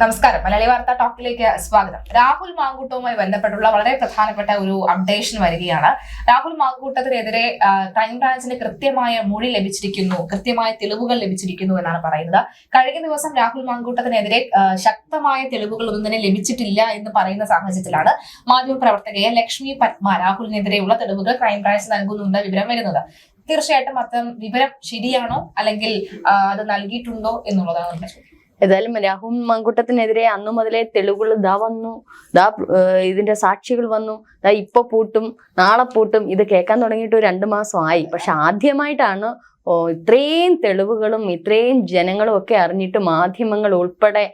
നമസ്കാരം. മലയാളി വാർത്ത ടോക്കിലേക്ക് സ്വാഗതം. രാഹുൽ മാങ്കൂട്ടവുമായി ബന്ധപ്പെട്ടുള്ള വളരെ പ്രധാനപ്പെട്ട ഒരു അപ്ഡേഷൻ വരികയാണ്. രാഹുൽ മാങ്കൂട്ടത്തിനെതിരെ ക്രൈംബ്രാഞ്ചിന് കൃത്യമായ മൊഴി ലഭിച്ചിരിക്കുന്നു കൃത്യമായ തെളിവുകൾ ലഭിച്ചിരിക്കുന്നു എന്നാണ് പറയുന്നത്. കഴിഞ്ഞ ദിവസം രാഹുൽ മാങ്കൂട്ടത്തിനെതിരെ ശക്തമായ തെളിവുകൾ ഒന്നും തന്നെ ലഭിച്ചിട്ടില്ല എന്ന് പറയുന്ന സാഹചര്യത്തിലാണ് മാധ്യമപ്രവർത്തകയെ ലക്ഷ്മി പത്മ രാഹുലിനെതിരെയുള്ള തെളിവുകൾ ക്രൈംബ്രാഞ്ച് നൽകുന്നുണ്ട് വിവരം വരുന്നത്. തീർച്ചയായിട്ടും അത്തരം വിവരം ശരിയാണോ അല്ലെങ്കിൽ അത് നൽകിയിട്ടുണ്ടോ എന്നുള്ളതാണ് നമ്മുടെ ചോദ്യം. ഏതായാലും രാഹുൽ മങ്കുട്ടത്തിനെതിരെ അന്നു മുതലേ തെളിവുകൾ ദാ വന്നു. ദാ ഇതിന്റെ സാക്ഷികൾ വന്നു. ദാ ഇപ്പൊ പൂട്ടും നാളെ പൂട്ടും. ഇത് കേൾക്കാൻ തുടങ്ങിയിട്ട് ഒരു രണ്ടു ആയി പക്ഷെ ആദ്യമായിട്ടാണ് ഇത്രയും തെളിവുകളും ഇത്രയും ജനങ്ങളും ഒക്കെ അറിഞ്ഞിട്ട് മാധ്യമങ്ങൾ ഉൾപ്പെടെ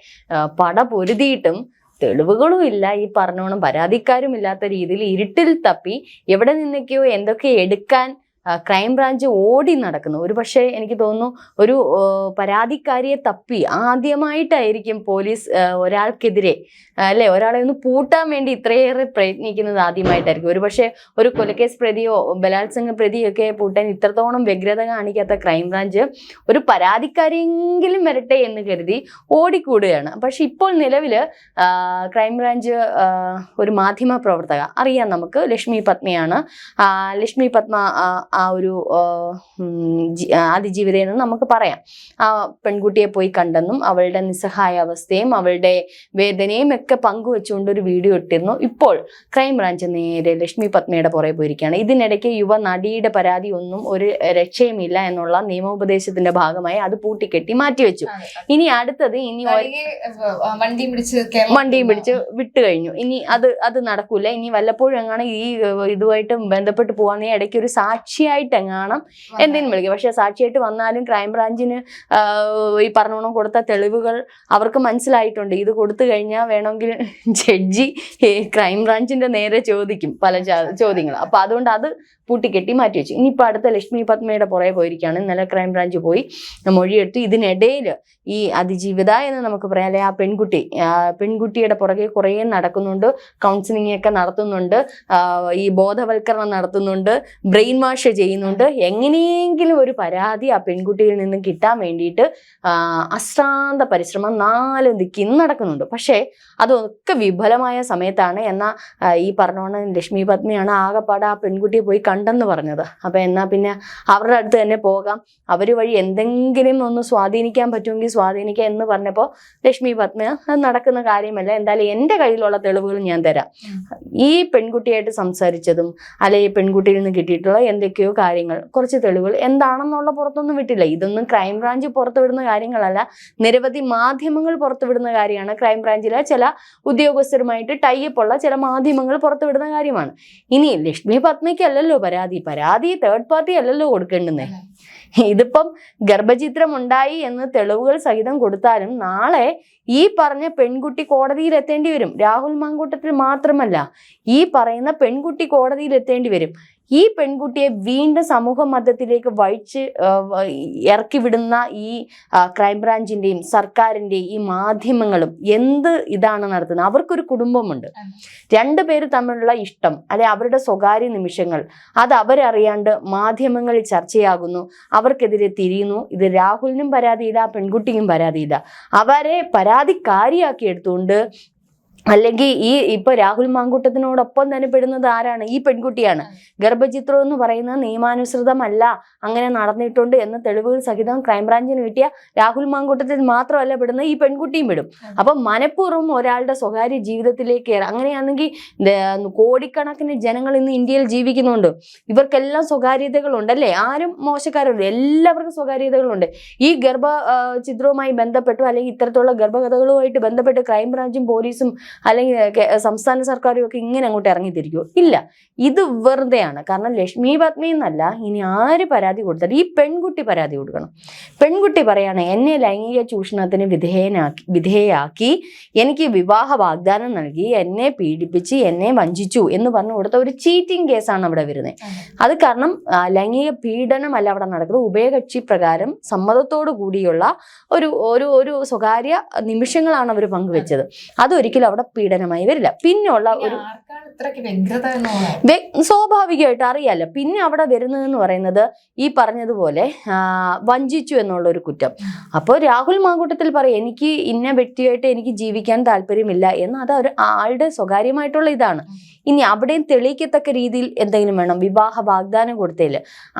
പട പൊരുതിയിട്ടും തെളിവുകളും ഇല്ല ഈ പറഞ്ഞോണം. പരാതിക്കാരും ഇല്ലാത്ത രീതിയിൽ ഇരുട്ടിൽ തപ്പി എവിടെ നിന്നൊക്കെയോ എന്തൊക്കെ എടുക്കാൻ ക്രൈംബ്രാഞ്ച് ഓടി നടക്കുന്നു. ഒരു പക്ഷേ എനിക്ക് തോന്നുന്നു ഒരു പരാതിക്കാരിയെ തപ്പി ആദ്യമായിട്ടായിരിക്കും പോലീസ് ഒരാൾക്കെതിരെ അല്ലെ? ഒരാളെ ഒന്ന് പൂട്ടാൻ വേണ്ടി ഇത്രയേറെ പ്രയത്നിക്കുന്നത് ആദ്യമായിട്ടായിരിക്കും. ഒരു പക്ഷേ ഒരു കൊലക്കേസ് പ്രതിയോ ബലാത്സംഗ പ്രതിയോ ഒക്കെ പൂട്ടാൻ ഇത്രത്തോളം വ്യഗ്രത കാണിക്കാത്ത ക്രൈംബ്രാഞ്ച് ഒരു പരാതിക്കാരിയെങ്കിലും വരട്ടെ എന്ന് കരുതി ഓടിക്കൂടുകയാണ്. പക്ഷെ ഇപ്പോൾ നിലവിൽ ക്രൈംബ്രാഞ്ച് ഒരു മാധ്യമ പ്രവർത്തക അറിയാം നമുക്ക് ലക്ഷ്മി പത്മയാണ് ലക്ഷ്മി പത്മ ആ, ഒരു അതിജീവിത നമുക്ക് പറയാം. ആ പെൺകുട്ടിയെ പോയി കണ്ടെന്നും അവളുടെ നിസ്സഹായ അവസ്ഥയും അവളുടെ വേദനയും ഒക്കെ പങ്കുവെച്ചുകൊണ്ട് ഒരു വീഡിയോ ഇട്ടിരുന്നു. ഇപ്പോൾ ക്രൈംബ്രാഞ്ച് നേരെ ലക്ഷ്മി പത്മയുടെ പുറകെ പോയിരിക്കുകയാണ്. ഇതിനിടയ്ക്ക് യുവ നടിയുടെ പരാതി ഒന്നും ഒരു രക്ഷയുമില്ല എന്നുള്ള നിയമോപദേശത്തിന്റെ ഭാഗമായി അത് പൂട്ടിക്കെട്ടി മാറ്റിവെച്ചു. ഇനി അടുത്തത് ഇനി വണ്ടിയും പിടിച്ച് വണ്ടിയും പിടിച്ച് വിട്ടു കഴിഞ്ഞു. ഇനി അത് അത് നടക്കൂല. ഇനി വല്ലപ്പോഴും എങ്ങനെ ഈ ഇതുമായിട്ട് ബന്ധപ്പെട്ട് പോകാൻ ഇടയ്ക്ക് ഒരു സാക്ഷിയായിട്ട് എങ്ങാണം എന്തെങ്കിലും വിളിക്കും. പക്ഷെ സാക്ഷിയായിട്ട് വന്നാലും ക്രൈംബ്രാഞ്ചിന് ഈ പറഞ്ഞോണം കൊടുത്ത തെളിവുകൾ അവർക്ക് മനസ്സിലായിട്ടുണ്ട്. ഇത് കൊടുത്തു കഴിഞ്ഞാൽ വേണമെങ്കിൽ ജഡ്ജി ക്രൈംബ്രാഞ്ചിന്റെ നേരെ ചോദിക്കും പല ചോദ്യങ്ങൾ. അപ്പൊ അതുകൊണ്ട് അത് പൂട്ടിക്കെട്ടി മാറ്റി വെച്ചു. ഇനിയിപ്പോൾ അടുത്ത ലക്ഷ്മി പത്മയുടെ പുറകെ പോയിരിക്കുകയാണ്. ഇന്നലെ ക്രൈംബ്രാഞ്ച് പോയി. മൊഴിയെടുത്തു. ഇതിനിടയിൽ ഈ അതിജീവിത എന്ന് നമുക്ക് പറയാം. അല്ലെ ആ പെൺകുട്ടി പെൺകുട്ടിയുടെ പുറകെ കുറേ നടക്കുന്നുണ്ട്. കൗൺസിലിംഗ് ഒക്കെ നടത്തുന്നുണ്ട് ഈ ബോധവൽക്കരണം നടത്തുന്നുണ്ട്. ബ്രെയിൻ വാഷ് ചെയ്യുന്നുണ്ട്. എങ്ങനെയെങ്കിലും ഒരു പരാതി ആ പെൺകുട്ടിയിൽ നിന്ന് കിട്ടാൻ വേണ്ടിയിട്ട് അശ്രാന്ത പരിശ്രമം നാല് ദിക്കിന്ന് നടക്കുന്നുണ്ട്. പക്ഷേ അതൊക്കെ വിഫലമായ സമയത്താണ്. എന്നാൽ ഈ പറഞ്ഞോണ ലക്ഷ്മി പത്മയാണ് ആകെപ്പാടെ ആ പെൺകുട്ടിയെ പോയി കണ്ടെന്ന് പറഞ്ഞത്. അപ്പം എന്നാ പിന്നെ അവരുടെ അടുത്ത് തന്നെ പോകാം. അവർ വഴി എന്തെങ്കിലും ഒന്ന് സ്വാധീനിക്കാൻ പറ്റുമെങ്കിൽ സ്വാധീനിക്കാം എന്ന് പറഞ്ഞപ്പോൾ ലക്ഷ്മി പത്മ അത് നടക്കുന്ന കാര്യമല്ല. എന്തായാലും എന്റെ കയ്യിലുള്ള തെളിവുകൾ ഞാൻ തരാം. ഈ പെൺകുട്ടിയായിട്ട് സംസാരിച്ചതും അല്ലെ ഈ പെൺകുട്ടിയിൽ നിന്ന് കിട്ടിയിട്ടുള്ള എന്തൊക്കെയോ കാര്യങ്ങൾ കുറച്ച് തെളിവുകൾ എന്താണെന്നുള്ള പുറത്തൊന്നും വിട്ടില്ല. ഇതൊന്നും ക്രൈംബ്രാഞ്ച് പുറത്തുവിടുന്ന കാര്യങ്ങളല്ല. നിരവധി മാധ്യമങ്ങൾ പുറത്തുവിടുന്ന കാര്യമാണ് ക്രൈംബ്രാഞ്ചിലെ ചില ഉദ്യോഗസ്ഥരുമായിട്ട് ടൈപ്പുള്ള ചില മാധ്യമങ്ങൾ പുറത്തുവിടുന്ന കാര്യമാണ്. ഇനി ലക്ഷ്മി പത്മയ്ക്കല്ലല്ലോ പരാതി. പരാതി തേർഡ് പാർട്ടി അല്ലല്ലോ കൊടുക്കേണ്ടുന്നേ. ഇതിപ്പം ഗർഭചിത്രം ഉണ്ടായി എന്ന് തെളിവുകൾ സഹിതം കൊടുത്താലും നാളെ ഈ പറഞ്ഞ പെൺകുട്ടി കോടതിയിൽ എത്തേണ്ടി വരും. രാഹുൽ മാങ്കൂട്ടത്തിൽ മാത്രമല്ല ഈ പറയുന്ന പെൺകുട്ടി കോടതിയിൽ എത്തേണ്ടി വരും. ഈ പെൺകുട്ടിയെ വീണ്ടും സമൂഹ മധ്യത്തിലേക്ക് വഴിച്ച് ഇറക്കി വിടുന്ന ഈ ക്രൈംബ്രാഞ്ചിന്റെയും സർക്കാരിന്റെയും ഈ മാധ്യമങ്ങളും എന്ത് ഇതാണ് നടത്തുന്നത്? അവർക്കൊരു കുടുംബമുണ്ട്. രണ്ടു പേര് തമ്മിലുള്ള ഇഷ്ടം അല്ലെ അവരുടെ സ്വകാര്യ നിമിഷങ്ങൾ അത് അവരറിയാണ്ട് മാധ്യമങ്ങളിൽ ചർച്ചയാകുന്നു. അവർക്കെതിരെ തിരിയുന്നു. ഇത് രാഹുലിനും പരാതിയില്ല പെൺകുട്ടിക്കും പരാതിയില്ല. അവരെ പരാതിക്കാരിയാക്കി എടുത്തുകൊണ്ട് അല്ലെങ്കിൽ ഈ ഇപ്പൊ രാഹുൽ മാങ്കൂട്ടത്തിനോടൊപ്പം തന്നെ പെടുന്നത് ആരാണ്? ഈ പെൺകുട്ടിയാണ്. ഗർഭചിത്രം എന്ന് പറയുന്നത് നിയമാനുസൃതമല്ല. അങ്ങനെ നടന്നിട്ടുണ്ട് എന്ന തെളിവുകൾ സഹിതം ക്രൈംബ്രാഞ്ചിന് കിട്ടിയ രാഹുൽ മാങ്കൂട്ടത്തിൽ മാത്രമല്ല പെടുന്നത് ഈ പെൺകുട്ടിയും പെടും. അപ്പൊ മനഃപൂർവം ഒരാളുടെ സ്വകാര്യ ജീവിതത്തിലേക്ക് അങ്ങനെയാണെങ്കിൽ കോടിക്കണക്കിന് ജനങ്ങൾ ഇന്ന് ഇന്ത്യയിൽ ജീവിക്കുന്നുണ്ട്. ഇവർക്കെല്ലാം സ്വകാര്യതകളുണ്ട് അല്ലേ ആരും മോശക്കാരുണ്ട് എല്ലാവർക്കും സ്വകാര്യതകളുണ്ട്. ഈ ഗർഭ ചിത്രവുമായി ബന്ധപ്പെട്ടു അല്ലെങ്കിൽ ഇത്തരത്തിലുള്ള ഗർഭകഥകളുമായിട്ട് ബന്ധപ്പെട്ട് ക്രൈംബ്രാഞ്ചും പോലീസും അല്ലെങ്കിൽ സംസ്ഥാന സർക്കാരും ഒക്കെ ഇങ്ങനെ അങ്ങോട്ട് ഇറങ്ങിത്തിരിക്കുമോ ഇല്ല. ഇത് വെറുതെയാണ്. കാരണം ലക്ഷ്മി പത്മി എന്നല്ല ഇനി ആര് പരാതി കൊടുത്താലും ഈ പെൺകുട്ടി പരാതി കൊടുക്കണം. പെൺകുട്ടി പറയാണ് എന്നെ ലൈംഗിക ചൂഷണത്തിന് വിധേയനാക്കി വിധേയാക്കി എനിക്ക് വിവാഹ വാഗ്ദാനം നൽകി എന്നെ പീഡിപ്പിച്ച് എന്നെ വഞ്ചിച്ചു എന്ന് പറഞ്ഞു കൊടുത്ത ഒരു ചീറ്റിംഗ് കേസാണ് അവിടെ വരുന്നത്. അത്. കാരണം ലൈംഗിക പീഡനമല്ല അവിടെ നടക്കുന്നത്. ഉഭയകക്ഷി പ്രകാരം സമ്മതത്തോടു കൂടിയുള്ള ഒരു ഒരു ഒരു സ്വകാര്യ നിമിഷങ്ങളാണ് അവർ പങ്കുവെച്ചത്. അതൊരിക്കലും അവിടെ പീഡനമായി വരില്ല. പിന്നെയുള്ള ഒരു സ്വാഭാവികമായിട്ട് അറിയാലോ. പിന്നെ അവിടെ വരുന്നതെന്ന് പറയുന്നത് ഈ പറഞ്ഞതുപോലെ വഞ്ചിച്ചു എന്നുള്ള ഒരു കുറ്റം അപ്പോൾ രാഹുൽ മാങ്കൂട്ടത്തിൽ പറയും എനിക്ക് ഇന്ന വ്യക്തിയായിട്ട് എനിക്ക് ജീവിക്കാൻ താല്പര്യമില്ല എന്ന് അത് ഒരു ആളുടെ സ്വകാര്യമായിട്ടുള്ള ഇതാണ്. ഇനി അവിടെയും തെളിയിക്കത്തക്ക രീതിയിൽ എന്തെങ്കിലും വേണം? വിവാഹ വാഗ്ദാനം കൊടുത്തതിൽ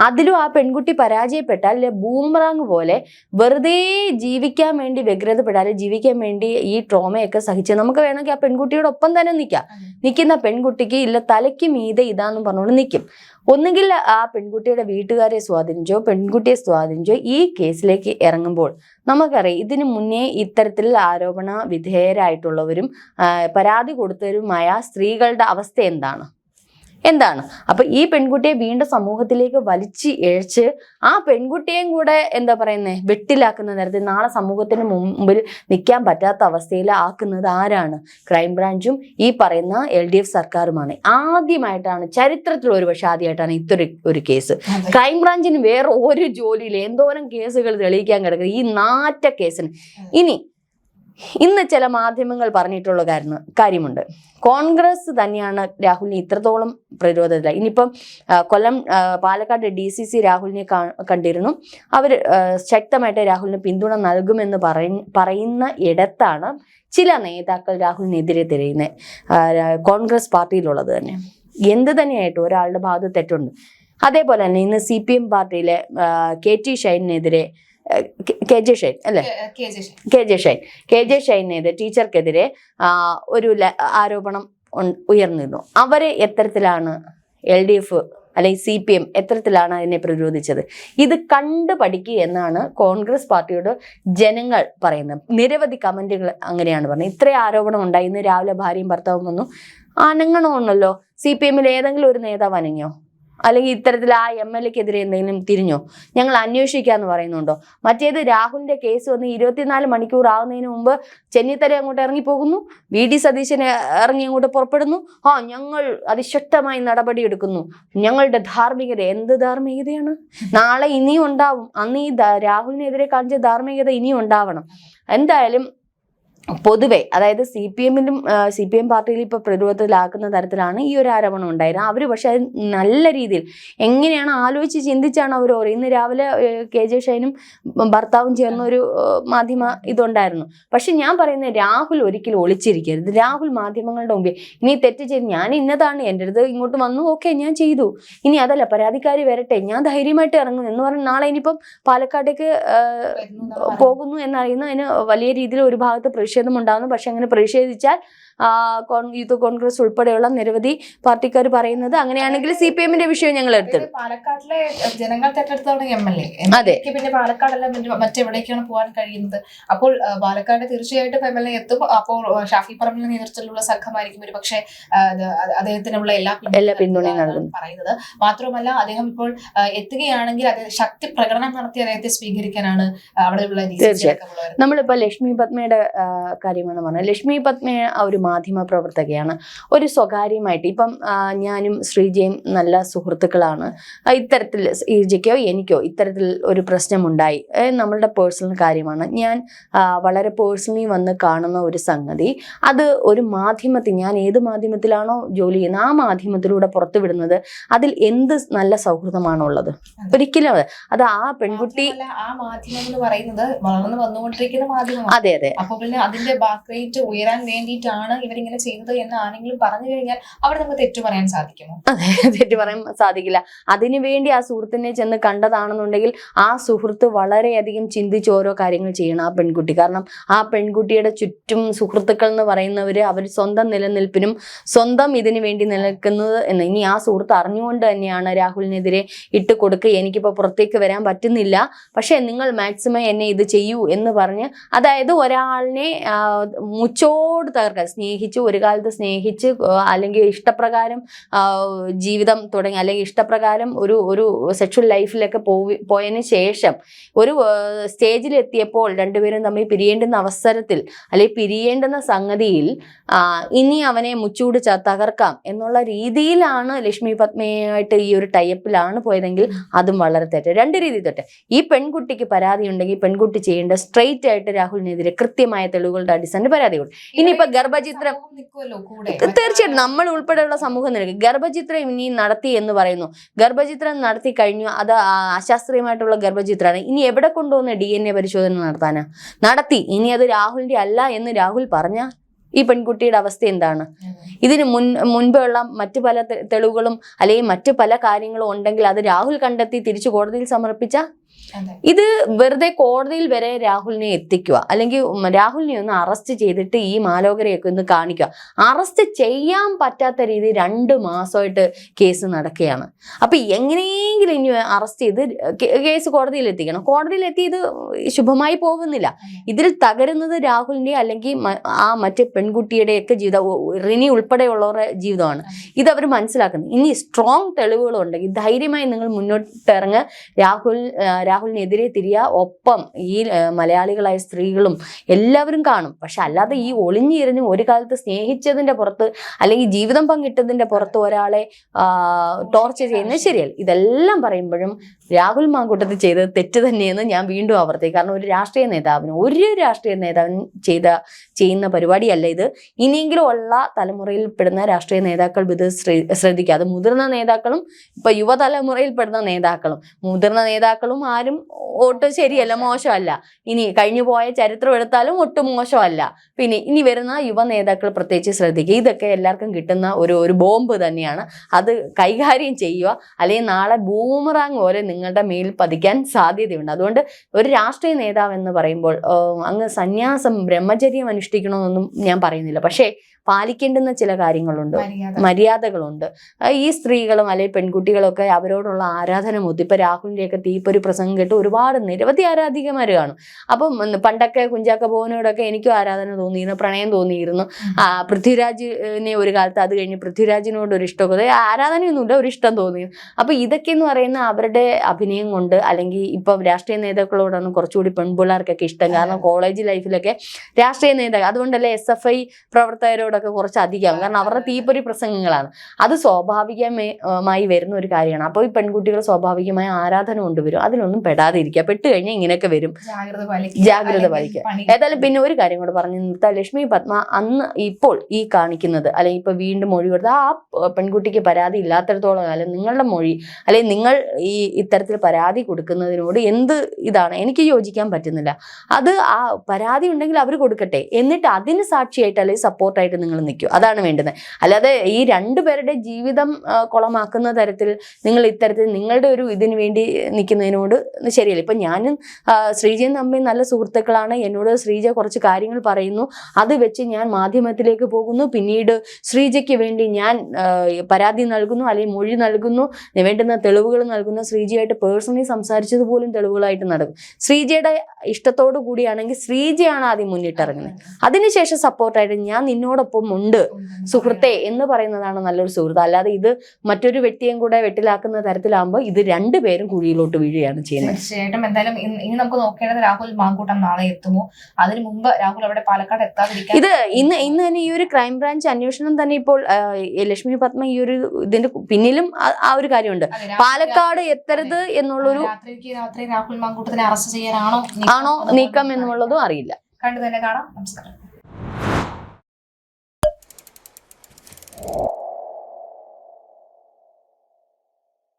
അതിലും ആ പെൺകുട്ടി പരാജയപ്പെട്ടാൽ ബൂമറാങ് പോലെ വെറുതെ ജീവിക്കാൻ വേണ്ടി വ്യഗ്രതപ്പെടാൻ ജീവിക്കാൻ വേണ്ടി ഈ ട്രോമയൊക്കെ സഹിച്ച് നമുക്ക് വേണമെങ്കിൽ ആ പെൺകുട്ടിയോടൊപ്പം തന്നെ നിൽക്കാം. നിൽക്കുന്ന പെൺകുട്ടിക്ക് ഇല്ല തലയ്ക്ക് മീതെ ഇതാന്ന് പറഞ്ഞുകൊണ്ട് നിൽക്കും ഒന്നുകിൽ ആ പെൺകുട്ടിയുടെ വീട്ടുകാരെ സ്വാധീനിച്ചോ പെൺകുട്ടിയെ സ്വാധീനിച്ചോ ഈ കേസിലേക്ക് ഇറങ്ങുമ്പോൾ നമുക്കറിയാം ഇതിനു മുന്നേ ഇത്തരത്തിൽ ആരോപണ വിധേയരായിട്ടുള്ളവരും പരാതി കൊടുത്തവരുമായ സ്ത്രീകളുടെ അവസ്ഥ എന്താണ്? എന്താണ്? അപ്പൊ ഈ പെൺകുട്ടിയെ വീണ്ടും സമൂഹത്തിലേക്ക് വലിച്ച് ഇഴച്ച് ആ പെൺകുട്ടിയെയും കൂടെ എന്താ പറയുന്നേ? വെട്ടിലാക്കുന്ന നേരത്തിൽ നാളെ സമൂഹത്തിന് മുമ്പിൽ നിൽക്കാൻ പറ്റാത്ത അവസ്ഥയിൽ ആക്കുന്നത് ആരാണ്? ക്രൈംബ്രാഞ്ചും ഈ പറയുന്ന എൽ ഡി എഫ് സർക്കാരുമാണ്. ആദ്യമായിട്ടാണ് ചരിത്രത്തിൽ ഒരു പക്ഷെ ആദ്യമായിട്ടാണ് ഇത്തൊരു ഒരു കേസ്. ക്രൈംബ്രാഞ്ചിന് വേറെ ഒരു ജോലിയിൽ എന്തോരം കേസുകൾ തെളിയിക്കാൻ കിടക്കുന്നത് ഈ നാറ്റ കേസിന്. ഇനി ഇന്ന് ചില മാധ്യമങ്ങൾ പറഞ്ഞിട്ടുള്ള കാര്യം കാര്യമുണ്ട്. കോൺഗ്രസ് തന്നെയാണ് രാഹുലിനെ ഇത്രത്തോളം പ്രതിരോധത്തില്ല ഇനിയിപ്പം Kollam Palakkad D C C രാഹുലിനെ കണ്ടിരുന്നു. അവർ ശക്തമായിട്ട് രാഹുലിന് പിന്തുണ നൽകുമെന്ന് പറയ പറയുന്ന ഇടത്താണ് ചില നേതാക്കൾ രാഹുലിനെതിരെ തിരയുന്നത് കോൺഗ്രസ് പാർട്ടിയിലുള്ളത് തന്നെ. എന്ത് തന്നെയായിട്ടും ഒരാളുടെ ഭാഗത്ത് തെറ്റുണ്ട്. അതേപോലെ തന്നെ ഇന്ന് സി പി എം പാർട്ടിയിലെ കെ ടി ഷൈനെതിരെ ആ, കെ- ജെ ഷൈൻ അല്ലെ? K J Shine. K J ഷൈനെതിരെ ടീച്ചർക്കെതിരെ ഒരു ആരോപണം ഉയർന്നിരുന്നു. അവരെ എത്തരത്തിലാണ് എൽ ഡി എഫ് അല്ലെങ്കിൽ സി പി എം എത്തരത്തിലാണ് അതിനെ പ്രതിരോധിച്ചത്. ഇത് കണ്ടു പഠിക്കുക എന്നാണ് കോൺഗ്രസ് പാർട്ടിയുടെ ജനങ്ങൾ പറയുന്നത്. നിരവധി കമന്റുകൾ അങ്ങനെയാണ് പറഞ്ഞത്. ഇത്രയും ആരോപണം ഉണ്ടായി. ഇന്ന് രാവിലെ ഭാര്യയും ഭർത്താവും വന്നു. അനങ്ങണമല്ലോ സി പി എമ്മിൽ ഏതെങ്കിലും ഒരു നേതാവ് അനങ്ങിയോ? അല്ലെങ്കിൽ ഇത്തരത്തിൽ ആ എം എൽ എക്കെതിരെ എന്തെങ്കിലും തിരിഞ്ഞോ? ഞങ്ങൾ അന്വേഷിക്കാന്ന് പറയുന്നുണ്ടോ? മറ്റേത് രാഹുലിന്റെ കേസ് വന്ന് ഇരുപത്തിനാല് മണിക്കൂർ ആവുന്നതിന് മുമ്പ് ചെന്നിത്തല അങ്ങോട്ട് ഇറങ്ങി പോകുന്നു വി ഡി സതീശനെ ഇറങ്ങി അങ്ങോട്ട് പുറപ്പെടുന്നു. ആ ഞങ്ങൾ അതിശക്തമായി നടപടി എടുക്കുന്നു ഞങ്ങളുടെ ധാർമ്മികത എന്ത് ധാർമ്മികതയാണ്? നാളെ ഇനിയും ഉണ്ടാവും. അന്ന് ഈ രാഹുലിനെതിരെ കാണിച്ച ധാർമ്മികത ഇനിയും ഉണ്ടാവണം. എന്തായാലും പൊതുവെ അതായത് സി പി എമ്മിലും സി പി എം പാർട്ടിയിൽ ഇപ്പോൾ പ്രതിരോധത്തിലാക്കുന്ന തരത്തിലാണ് ഈ ഒരു ആരോപണം ഉണ്ടായിരുന്നത്. അവർ പക്ഷെ അത് നല്ല രീതിയിൽ എങ്ങനെയാണ് ആലോചിച്ച് ചിന്തിച്ചാണ് അവർ ഓരോ ഇന്ന് രാവിലെ കെ ജെ ഷൈനും ഭർത്താവും ചേർന്ന ഒരു മാധ്യമ ഇതുണ്ടായിരുന്നു. പക്ഷെ ഞാൻ പറയുന്നത് രാഹുൽ ഒരിക്കലും ഒളിച്ചിരിക്കരുത്. രാഹുൽ മാധ്യമങ്ങളുടെ മുമ്പിൽ ഇനി തെറ്റ് ചെയ്ത് ഞാൻ ഇന്നതാണ് എന്റെ അടുത്ത് ഇങ്ങോട്ട് വന്നു ഓക്കെ ഞാൻ ചെയ്തു. ഇനി അതല്ല പരാതിക്കാരി വരട്ടെ ഞാൻ ധൈര്യമായിട്ട് ഇറങ്ങുന്നു. എന്ന് പറഞ്ഞ് നാളെ ഇനിയിപ്പം പാലക്കാട്ടേക്ക്. പോകുന്നു എന്നറിയുന്നു അതിന് വലിയ രീതിയിൽ ഒരു ഭാഗത്ത് പ്രതിഷേധം ഉണ്ടാകുന്നു പക്ഷെ അങ്ങനെ പ്രതിഷേധിച്ചാൽ യൂത്ത് കോൺഗ്രസ് ഉൾപ്പെടെയുള്ള നിരവധി പാർട്ടിക്കാർ പറയുന്നത് അങ്ങനെയാണെങ്കിൽ സി പി എമ്മിന്റെ വിഷയം ഞങ്ങൾ എടുത്തു ഇത് പാലക്കാട്ടിലെ ജനങ്ങൾ തെറ്റെടുത്തോടെ എം എൽ എ. അതെ. പിന്നെ പാലക്കാടല്ല മറ്റെവിടേക്കാണ് പോകാൻ കഴിയുന്നത്? അപ്പോൾ പാലക്കാട് തീർച്ചയായിട്ടും എം എൽ എ എത്തും. അപ്പോൾ ഷാഫി പറമ്പിന്റെ നേതൃത്വത്തിലുള്ള സംഘമായിരിക്കും ഒരു പക്ഷേ അദ്ദേഹത്തിനുള്ള എല്ലാ എല്ലാ പിന്തുണയും. പറയുന്നത്. മാത്രമല്ല അദ്ദേഹം ഇപ്പോൾ എത്തുകയാണെങ്കിൽ അദ്ദേഹം ശക്തി പ്രകടനം നടത്തി അദ്ദേഹത്തെ സ്വീകരിക്കാനാണ് അവിടെയുള്ള. നമ്മളിപ്പോൾ ലക്ഷ്മി പത്മയുടെ കാര്യമാണ് പറഞ്ഞത് ലക്ഷ്മി പത്മ ഒരു മാധ്യമ പ്രവർത്തകയാണ്. ഒരു സ്വകാര്യമായിട്ട് ഇപ്പം ഞാനും ശ്രീജയും നല്ല സുഹൃത്തുക്കളാണ്. ഇത്തരത്തിൽ ശ്രീജയ്ക്കോ എനിക്കോ ഇത്തരത്തിൽ ഒരു പ്രശ്നമുണ്ടായി. നമ്മളുടെ പേഴ്സണൽ കാര്യമാണ്. ഞാൻ വളരെ പേഴ്സണലി വന്ന് കാണുന്ന ഒരു സംഗതി. അത് ഒരു മാധ്യമത്തിൽ ഞാൻ ഏത് മാധ്യമത്തിലാണോ ജോലി ചെയ്യുന്നത് ആ മാധ്യമത്തിലൂടെ പുറത്തുവിടുന്നത് അതിൽ എന്ത് നല്ല സൗഹൃദമാണോ ഉള്ളത് ഒരിക്കലും അതെ. അത് ആ പെൺകുട്ടി ആ മാധ്യമം എന്ന് പറയുന്നത് വളർന്നു വന്നുകൊണ്ടിരിക്കുന്ന മാധ്യമം അതെ അതെ. അപ്പൊ പിന്നെ അതിന്റെ ബാക്ക് റേറ്റ് ഉയരാൻ വേണ്ടിയിട്ടാണ് ഇവരിങ്ങനെ ചെയ്തത് എന്ന് ആരെങ്കിലും പറഞ്ഞു കഴിഞ്ഞാൽ അവിടെ നമുക്ക് തെറ്റു പറയാൻ സാധിക്കുമോ? അതെ തെറ്റ് പറയാൻ സാധിക്കില്ല. അതിനു വേണ്ടി ആ സുഹൃത്തിനെ ചെന്ന് കണ്ടതാണെന്നുണ്ടെങ്കിൽ ആ സുഹൃത്ത് വളരെയധികം ചിന്തിച്ച് ഓരോ കാര്യങ്ങൾ ചെയ്യണം ആ പെൺകുട്ടി. കാരണം ആ പെൺകുട്ടിയുടെ ചുറ്റും സുഹൃത്തുക്കൾ എന്ന് പറയുന്നവര് അവർ സ്വന്തം നിലനിൽപ്പിനും സ്വന്തം ഇതിനു വേണ്ടി നിലനിൽക്കുന്നത് എന്ന് ഇനി ആ സുഹൃത്ത് അറിഞ്ഞുകൊണ്ട് തന്നെയാണ് രാഹുലിനെതിരെ ഇട്ട് കൊടുക്കുക എനിക്കിപ്പോൾ പുറത്തേക്ക് വരാൻ പറ്റുന്നില്ല. പക്ഷേ നിങ്ങൾ മാക്സിമം എന്നെ ഇത് ചെയ്യൂ എന്ന് പറഞ്ഞ് അതായത് ഒരാളിനെ മുച്ചോട് തകർക്കാൻ സ്നേഹിച്ച് ഒരു കാലത്ത് സ്നേഹിച്ച് അല്ലെങ്കിൽ ഇഷ്ടപ്രകാരം ജീവിതം തുടങ്ങി അല്ലെങ്കിൽ ഇഷ്ടപ്രകാരം ഒരു ഒരു സെക്ഷൽ ലൈഫിലൊക്കെ പോയി പോയതിന് ശേഷം ഒരു സ്റ്റേജിൽ എത്തിയപ്പോൾ രണ്ടുപേരും തമ്മിൽ പിരിയേണ്ടുന്ന അവസരത്തിൽ അല്ലെങ്കിൽ പിരിയേണ്ടുന്ന സംഗതിയിൽ ഇനി അവനെ മുച്ചൂട് തകർക്കാം എന്നുള്ള രീതിയിലാണ് ലക്ഷ്മി പത്മയായിട്ട് ഈ ഒരു ടൈപ്പിലാണ് പോയതെങ്കിൽ അതും വളരെ തെറ്റ്. രണ്ട് രീതി തെറ്റ്. ഈ പെൺകുട്ടിക്ക് പരാതി ഉണ്ടെങ്കിൽ പെൺകുട്ടി ചെയ്യേണ്ട സ്ട്രെയിറ്റ് ആയിട്ട് രാഹുലിനെതിരെ കൃത്യമായ തെളിവ് തെളിവുകളുടെ അടിസ്ഥാനത്തിൽ പരാതികൾ. ഇനിയിപ്പോ ഗർഭചിത്രം തീർച്ചയായിട്ടും നമ്മൾ ഉൾപ്പെടെയുള്ള സമൂഹം നിരക്ക് ഗർഭചിത്രം ഇനി നടത്തി എന്ന് പറയുന്നു. ഗർഭചിത്രം നടത്തി കഴിഞ്ഞു. അത് അശാസ്ത്രീയമായിട്ടുള്ള ഗർഭചിത്രമാണ് ഇനി എവിടെ കൊണ്ടുവന്ന് ഡി എൻ എ പരിശോധന നടത്താനാ? നടത്തി. ഇനി അത് രാഹുലിന്റെ അല്ല എന്ന് രാഹുൽ പറഞ്ഞ ഈ പെൺകുട്ടിയുടെ അവസ്ഥ എന്താണ്? ഇതിന് മുൻ മുൻപുള്ള മറ്റു പല തെളിവുകളും അല്ലെങ്കിൽ മറ്റു പല കാര്യങ്ങളും ഉണ്ടെങ്കിൽ അത് രാഹുൽ കണ്ടെത്തി തിരിച്ചു കോടതിയിൽ സമർപ്പിച്ച. ഇത് വെറുതെ കോടതിയിൽ വരെ രാഹുലിനെ എത്തിക്കുക. അല്ലെങ്കിൽ രാഹുലിനെ ഒന്ന് അറസ്റ്റ് ചെയ്തിട്ട് ഈ മാലോകരെയൊക്കെ ഒന്ന് കാണിക്കുക. അറസ്റ്റ് ചെയ്യാൻ പറ്റാത്ത രീതി രണ്ട് മാസമായിട്ട് കേസ് നടക്കുകയാണ്. അപ്പൊ എങ്ങനെയെങ്കിലും ഇനി അറസ്റ്റ് ചെയ്ത് കേസ് കോടതിയിൽ എത്തിക്കണം. കോടതിയിൽ എത്തി ഇത് ശുഭമായി പോകുന്നില്ല. ഇതിൽ തകരുന്നത് രാഹുലിന്റെ അല്ലെങ്കിൽ ആ മറ്റ് പെൺകുട്ടിയുടെയൊക്കെ ജീവിതം റിനി ഉൾപ്പെടെയുള്ളവരുടെ ജീവിതമാണ്. ഇത് അവർ മനസ്സിലാക്കുന്നത്. ഇനി സ്ട്രോങ് തെളിവുകളുണ്ടെങ്കിൽ ധൈര്യമായി നിങ്ങൾ മുന്നോട്ടിറങ്ങ് രാഹുൽ രാഹുലിനെതിരെ തിരിയ ഒപ്പം ഈ മലയാളികളായ സ്ത്രീകളും എല്ലാവരും കാണും. പക്ഷെ അല്ലാതെ ഈ ഒളിഞ്ഞിരുന്ന് ഒരു കാലത്ത് സ്നേഹിച്ചതിന്റെ പുറത്ത് അല്ലെങ്കിൽ ജീവിതം പങ്കിട്ടതിന്റെ പുറത്ത് ഒരാളെ ടോർച്ചർ ചെയ്യുന്നത് ശരിയല്ല. ഇതെല്ലാം പറയുമ്പോഴും രാഹുൽ മാങ്കൂട്ടത്തിൽ ചെയ്തത് തെറ്റ് തന്നെയെന്ന് ഞാൻ വീണ്ടും ആവർത്തിക്കും. കാരണം ഒരു രാഷ്ട്രീയ നേതാവിന് ഒരു രാഷ്ട്രീയ നേതാവിനും ചെയ്ത ചെയ്യുന്ന പരിപാടിയല്ല ഇത്. ഇനിയെങ്കിലും ഉള്ള തലമുറയിൽപ്പെടുന്ന രാഷ്ട്രീയ നേതാക്കൾ ഇത് ശ്ര- ശ്രദ്ധിക്കുക. അത് മുതിർന്ന നേതാക്കളും ഇപ്പൊ യുവതലമുറയിൽപ്പെടുന്ന നേതാക്കളും. മുതിർന്ന നേതാക്കളും ആരും ഒട്ടും ശരിയല്ല മോശമല്ല. ഇനി കഴിഞ്ഞു പോയ ചരിത്രം എടുത്താലും ഒട്ടും മോശമല്ല. പിന്നെ ഇനി വരുന്ന യുവ നേതാക്കൾ പ്രത്യേകിച്ച് ശ്രദ്ധിക്കുക. ഇതൊക്കെ എല്ലാവർക്കും കിട്ടുന്ന ഒരു ഒരു ബോംബ് തന്നെയാണ്. അത് കൈകാര്യം ചെയ്യുക. അല്ലെങ്കിൽ നാളെ ബൂമറാങ് പോലെ നിങ്ങളുടെ മേൽ പതിക്കാൻ സാധ്യതയുണ്ട്. അതുകൊണ്ട് ഒരു രാഷ്ട്രീയ നേതാവ് എന്ന് പറയുമ്പോൾ അങ്ങ് സന്യാസം ബ്രഹ്മചര്യം അനുഷ്ഠിക്കണമെന്നൊന്നും ഞാൻ പറയുന്നില്ല. പക്ഷേ പാലിക്കേണ്ടുന്ന ചില കാര്യങ്ങളുണ്ട്. മര്യാദകളുണ്ട്. ഈ സ്ത്രീകളും അല്ലെങ്കിൽ പെൺകുട്ടികളൊക്കെ അവരോടുള്ള ആരാധന മുതി ഇപ്പൊ രാഹുലിന്റെയൊക്കെ തീപ്പൊരു പ്രസംഗം കേട്ട് ഒരുപാട് നിരവധി ആരാധികമാർ കാണും. അപ്പം പണ്ടൊക്കെ കുഞ്ചാക്ക ഭവനോടൊക്കെ എനിക്കും ആരാധന തോന്നിയിരുന്നു പ്രണയം തോന്നിയിരുന്നു. ആ പൃഥ്വിരാജിനെ ഒരു കാലത്ത് അത് കഴിഞ്ഞ് പൃഥ്വിരാജിനോട് ഒരു ഇഷ്ടമൊക്കെ. ആരാധനയൊന്നുമില്ല ഒരു ഇഷ്ടം തോന്നി. അപ്പൊ ഇതൊക്കെ എന്ന് പറയുന്ന അവരുടെ അഭിനയം കൊണ്ട് അല്ലെങ്കിൽ ഇപ്പം രാഷ്ട്രീയ നേതാക്കളോടാണ് കുറച്ചുകൂടി പെൺപിള്ളേർക്കൊക്കെ ഇഷ്ടം. കാരണം കോളേജ് ലൈഫിലൊക്കെ രാഷ്ട്രീയ നേതാക്കൾ അതുകൊണ്ടല്ലേ എസ് എഫ് ഐ പ്രവർത്തകരോടൊക്കെ കുറച്ച് അധികം കാരണം അവരുടെ തീപ്പൊരി പ്രസംഗങ്ങളാണ്. അത് സ്വാഭാവികമായി വരുന്ന ഒരു കാര്യമാണ്. അപ്പോൾ ഈ പെൺകുട്ടികൾ സ്വാഭാവികമായ ആരാധന കൊണ്ടുവരും അതിലൊന്നും പെടാതിരിക്കുക. പെട്ട് കഴിഞ്ഞാൽ ഇങ്ങനെയൊക്കെ വരും. ജാഗ്രത പാലിക്കുക. ഏതായാലും പിന്നെ ഒരു കാര്യം കൂടെ പറഞ്ഞു നിർത്താം. ലക്ഷ്മി പത്മ അന്ന് ഇപ്പോൾ ഈ കാണിക്കുന്നത് അല്ലെങ്കിൽ ഇപ്പൊ വീണ്ടും മൊഴി കൊടുത്ത ആ പെൺകുട്ടിക്ക് പരാതി ഇല്ലാത്തടത്തോളം കാലം നിങ്ങളുടെ മൊഴി അല്ലെങ്കിൽ നിങ്ങൾ ഈ ഇത്തരത്തിൽ പരാതി കൊടുക്കുന്നതിനോട് എന്ത് ഇതാണ്? എനിക്ക് യോജിക്കാൻ പറ്റുന്നില്ല. അത് ആ പരാതി ഉണ്ടെങ്കിൽ അവർ കൊടുക്കട്ടെ. എന്നിട്ട് അതിന് സാക്ഷിയായിട്ട് അല്ലെങ്കിൽ സപ്പോർട്ടായിട്ട് നിങ്ങൾ നിൽക്കൂ. അതാണ് വേണ്ടത് അല്ലാതെ ഈ രണ്ടുപേരുടെ ജീവിതം കുളമാക്കുന്ന തരത്തിൽ നിങ്ങൾ ഇത്തരത്തിൽ നിങ്ങളുടെ ഒരു ഇതിന് വേണ്ടി നിൽക്കുന്നതിനോട് ശരിയല്ല. ഇപ്പം ഞാനും ശ്രീജയും തമ്മിൽ നല്ല സുഹൃത്തുക്കളാണ്. എന്നോട് ശ്രീജ കുറച്ച് കാര്യങ്ങൾ പറയുന്നു. അത് വെച്ച് ഞാൻ മാധ്യമത്തിലേക്ക് പോകുന്നു. പിന്നീട് ശ്രീജയ്ക്ക് വേണ്ടി ഞാൻ പരാതി നൽകുന്നു അല്ലെങ്കിൽ മൊഴി നൽകുന്നു. വേണ്ടുന്ന തെളിവുകൾ നൽകുന്നു. ശ്രീജയായിട്ട് പേഴ്സണലി സംസാരിച്ചത് പോലും തെളിവുകളായിട്ട് നടക്കും. ശ്രീജയുടെ ഇഷ്ടത്തോടു കൂടിയാണെങ്കിൽ ശ്രീജയാണ് ആദ്യം മുന്നിട്ടിറങ്ങുന്നത്. അതിനുശേഷം സപ്പോർട്ടായിട്ട് ഞാൻ നിന്നോടൊപ്പം ഉണ്ട്. ഉണ്ടെന്ന് സുഹൃത്തെ എന്ന് പറയുന്നതാണ് നല്ലൊരു സുഹൃത്ത്. അല്ലാതെ ഇത് മറ്റൊരു വ്യക്തിയും കൂടെ വെട്ടിലാക്കുന്ന തരത്തിലാകുമ്പോൾ ഇത് രണ്ടുപേരും കുഴിയിലോട്ട് വീഴുകയാണ് ചെയ്യുന്നത്. തീർച്ചയായിട്ടും. എന്തായാലും ഇനി നമുക്ക് നോക്കേണ്ടത് രാഹുൽ മാങ്കൂട്ടം നാളെ എത്തുമോ? അതിന് മുമ്പ് രാഹുൽ അവിടെ പാലക്കാട് എത്താതിരിക്കാൻ ഇത് ഇന്ന് ഇന്ന് തന്നെ ഈ ഒരു ക്രൈം ബ്രാഞ്ച് അന്വേഷണം തന്നെ ഇപ്പോൾ ലക്ഷ്മി പത്മ ഈ ഒരു ഇതിന്റെ പിന്നിലും ആ- ഒരു കാര്യമുണ്ട്. പാലക്കാട് എത്തരുത് എന്നുള്ളൊരു രാത്രി രാഹുൽ മാങ്കൂട്ടത്തിനെ അറസ്റ്റ് ചെയ്യാനാണോ? ആണോ നീക്കം എന്നുള്ളതും അറിയില്ല. കണ്ടു തന്നെ കാണാം. നമസ്കാരം. you.